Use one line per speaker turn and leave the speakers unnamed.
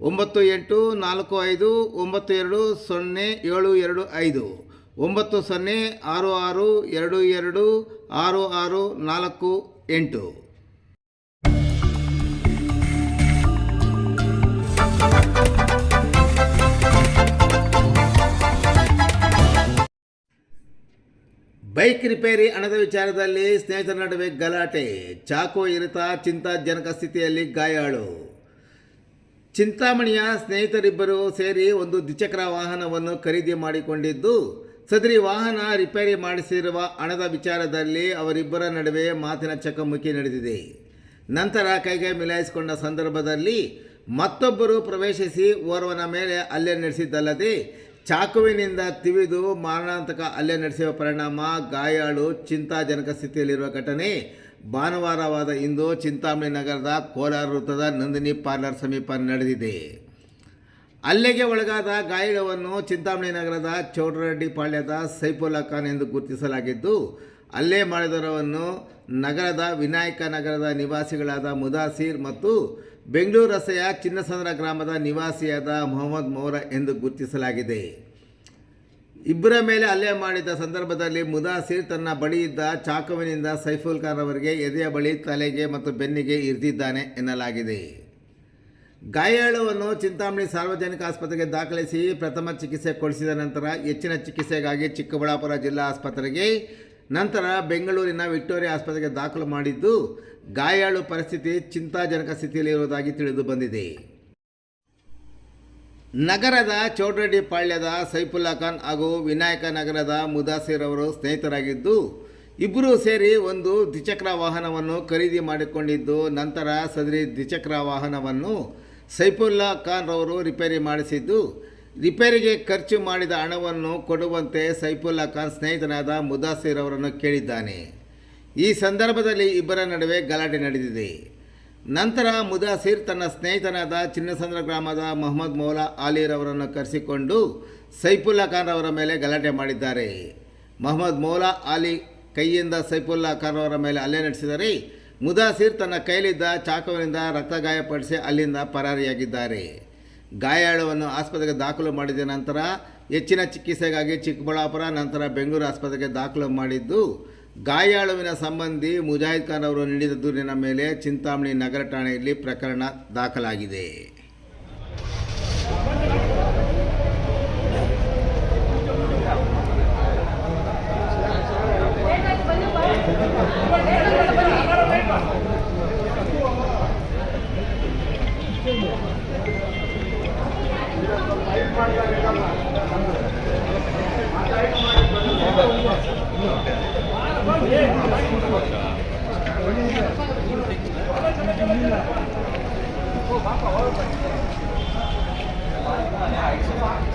ಒಂಬತ್ತು ಎಂಟು ನಾಲ್ಕು ಐದು ಒಂಬತ್ತು ಎರಡು ಸೊನ್ನೆ ಏಳು ಎರಡು ಐದು. ಒಂಬತ್ತು ಸೊನ್ನೆ ಆರು ಆರು ಎರಡು ಎರಡು ಆರು ಆರು ನಾಲ್ಕು ಎಂಟು. ಬೈಕ್ ರಿಪೇರಿ ಹಣದ ವಿಚಾರದಲ್ಲಿ ಸ್ನೇಹಿತರ ನಡುವೆ ಗಲಾಟೆ. ಚಾಕು ಇರಿತ ಚಿಂತಾಜನಕ ಸ್ಥಿತಿಯಲ್ಲಿ ಗಾಯಾಳು. ಚಿಂತಾಮಣಿಯ ಸ್ನೇಹಿತರಿಬ್ಬರು ಸೇರಿ ಒಂದು ದ್ವಿಚಕ್ರ ವಾಹನವನ್ನು ಖರೀದಿ ಮಾಡಿಕೊಂಡಿದ್ದು, ಸದರಿ ವಾಹನ ರಿಪೇರಿ ಮಾಡಿಸಿರುವ ಹಣದ ವಿಚಾರದಲ್ಲಿ ಅವರಿಬ್ಬರ ನಡುವೆ ಮಾತಿನ ಚಕಮಕಿ ನಡೆದಿದೆ. ನಂತರ ಕೈಗೆ ಮಿಲಾಯಿಸಿಕೊಂಡ ಸಂದರ್ಭದಲ್ಲಿ ಮತ್ತೊಬ್ಬರು ಪ್ರವೇಶಿಸಿ ಓರ್ವನ ಮೇಲೆ ಹಲ್ಲೆ ನಡೆಸಿದ್ದಲ್ಲದೆ, ಚಾಕುವಿನಿಂದ ತಿವಿದು ಮಾರಣಾಂತಕ ಹಲ್ಲೆ ನಡೆಸುವ ಪರಿಣಾಮ ಗಾಯಾಳು ಚಿಂತಾಜನಕ ಸ್ಥಿತಿಯಲ್ಲಿರುವ ಘಟನೆ ಭಾನುವಾರವಾದ ಇಂದು ಚಿಂತಾಮಣಿ ನಗರದ ಕೋಲಾರ ವೃತ್ತದ ನಂದಿನಿ ಪಾರ್ಲರ್ ಸಮೀಪ ನಡೆದಿದೆ. ಹಲ್ಲೆಗೆ ಒಳಗಾದ ಗಾಯಾಳವನ್ನು ಚಿಂತಾಮಣಿ ನಗರದ ಚೌಡರೆಡ್ಡಿ ಪಾಳ್ಯದ ಸೈಫುಲ್ಲಾ ಖಾನ್ ಎಂದು ಗುರುತಿಸಲಾಗಿದ್ದು, ಅಲ್ಲೇ ಮಾಡಿದವರನ್ನು ನಗರದ ವಿನಾಯಕ ನಗರದ ನಿವಾಸಿಗಳಾದ ಮುದಾಸೀರ್ ಮತ್ತು ಬೆಂಗಳೂರು ರಸ್ತೆಯ ಚಿನ್ನಸಂದ್ರ ಗ್ರಾಮದ ನಿವಾಸಿಯಾದ ಮೊಹಮ್ಮದ್ ಮೌರ ಎಂದು ಗುರುತಿಸಲಾಗಿದೆ. ಇಬ್ಬರ ಮೇಲೆ ಹಲ್ಲೆ ಮಾಡಿದ ಸಂದರ್ಭದಲ್ಲಿ ಮುದಾಸಿರ್ ತನ್ನ ಬಳಿ ಇದ್ದ ಚಾಕುವಿನಿಂದ ಸೈಫುಲ್ ಖಾನ್ ಅವರಿಗೆ ಎದೆಯ ಬಳಿ ತಲೆಗೆ ಮತ್ತು ಬೆನ್ನಿಗೆ ಇರಿದಿದ್ದಾನೆ ಎನ್ನಲಾಗಿದೆ. ಗಾಯಾಳುವನ್ನು ಚಿಂತಾಮಣಿ ಸಾರ್ವಜನಿಕ ಆಸ್ಪತ್ರೆಗೆ ದಾಖಲಿಸಿ ಪ್ರಥಮ ಚಿಕಿತ್ಸೆ ಕೊಡಿಸಿದ ನಂತರ ಹೆಚ್ಚಿನ ಚಿಕಿತ್ಸೆಗಾಗಿ ಚಿಕ್ಕಬಳ್ಳಾಪುರ ಜಿಲ್ಲಾ ಆಸ್ಪತ್ರೆಗೆ, ನಂತರ ಬೆಂಗಳೂರಿನ ವಿಕ್ಟೋರಿಯಾ ಆಸ್ಪತ್ರೆಗೆ ದಾಖಲು ಮಾಡಿದ್ದು, ಗಾಯಾಳು ಪರಿಸ್ಥಿತಿ ಚಿಂತಾಜನಕ ಸ್ಥಿತಿಯಲ್ಲಿರುವುದಾಗಿ ತಿಳಿದು ಬಂದಿದೆ. ನಗರದ ಚೌಡ್ರೆಡ್ಡಿ ಪಾಳ್ಯದ ಸೈಫುಲ್ಲಾ ಖಾನ್ ಹಾಗೂ ವಿನಾಯಕ ನಗರದ ಮುದಾಸಿರ್ ಅವರು ಸ್ನೇಹಿತರಾಗಿದ್ದು ಇಬ್ಬರೂ ಸೇರಿ ಒಂದು ದ್ವಿಚಕ್ರ ವಾಹನವನ್ನು ಖರೀದಿ ಮಾಡಿಕೊಂಡಿದ್ದು, ನಂತರ ಸದರಿ ದ್ವಿಚಕ್ರ ವಾಹನವನ್ನು ಸೈಫುಲ್ಲಾ ಖಾನ್ ರವರು ರಿಪೇರಿ ಮಾಡಿಸಿದ್ದು, ರಿಪೇರಿಗೆ ಖರ್ಚು ಮಾಡಿದ ಹಣವನ್ನು ಕೊಡುವಂತೆ ಸೈಫುಲ್ಲಾ ಖಾನ್ ಸ್ನೇಹಿತನಾದ ಮುದಾಸಿರ್ ಅವರನ್ನು ಕೇಳಿದ್ದಾನೆ. ಈ ಸಂದರ್ಭದಲ್ಲಿ ಇಬ್ಬರ ನಡುವೆ ಗಲಾಟೆ ನಡೆದಿದೆ. ನಂತರ ಮುದಾಸಿರ್ ತನ್ನ ಸ್ನೇಹಿತನಾದ ಚಿನ್ನಸಂದ್ರ ಗ್ರಾಮದ ಮೊಹಮ್ಮದ್ ಮೌಲಾ ಆಲಿರವರನ್ನು ಕರೆಸಿಕೊಂಡು ಸೈಫುಲ್ಲಾ ಖಾನ್ ಅವರ ಮೇಲೆ ಗಲಾಟೆ ಮಾಡಿದ್ದಾರೆ. ಮೊಹಮ್ಮದ್ ಮೌಲಾ ಆಲಿ ಕೈಯಿಂದ ಸೈಫುಲ್ಲಾ ಖಾನ್ ಅವರ ಮೇಲೆ ಹಲ್ಲೆ ನಡೆಸಿದರೆ ಮುದಾಸಿರ್ ತನ್ನ ಕೈಲಿದ್ದ ಚಾಕುವಿನಿಂದ ರಕ್ತ ಗಾಯಪಡಿಸಿ ಅಲ್ಲಿಂದ ಪರಾರಿಯಾಗಿದ್ದಾರೆ. ಗಾಯಾಳುವನ್ನು ಆಸ್ಪತ್ರೆಗೆ ದಾಖಲು ಮಾಡಿದ ನಂತರ ಹೆಚ್ಚಿನ ಚಿಕಿತ್ಸೆಗಾಗಿ ಚಿಕ್ಕಬಳ್ಳಾಪುರ, ನಂತರ ಬೆಂಗಳೂರು ಆಸ್ಪತ್ರೆಗೆ ದಾಖಲು ಮಾಡಿದ್ದು ಗಾಯಾಳುವಿನ ಸಂಬಂಧಿ ಮುಜಾಹಿದ್ ಖಾನ್ ಅವರು ನೀಡಿದ ದೂರಿನ ಮೇಲೆ ಚಿಂತಾಮಣಿ ನಗರ ಠಾಣೆಯಲ್ಲಿ ಪ್ರಕರಣ ದಾಖಲಾಗಿದೆ.
Thank you.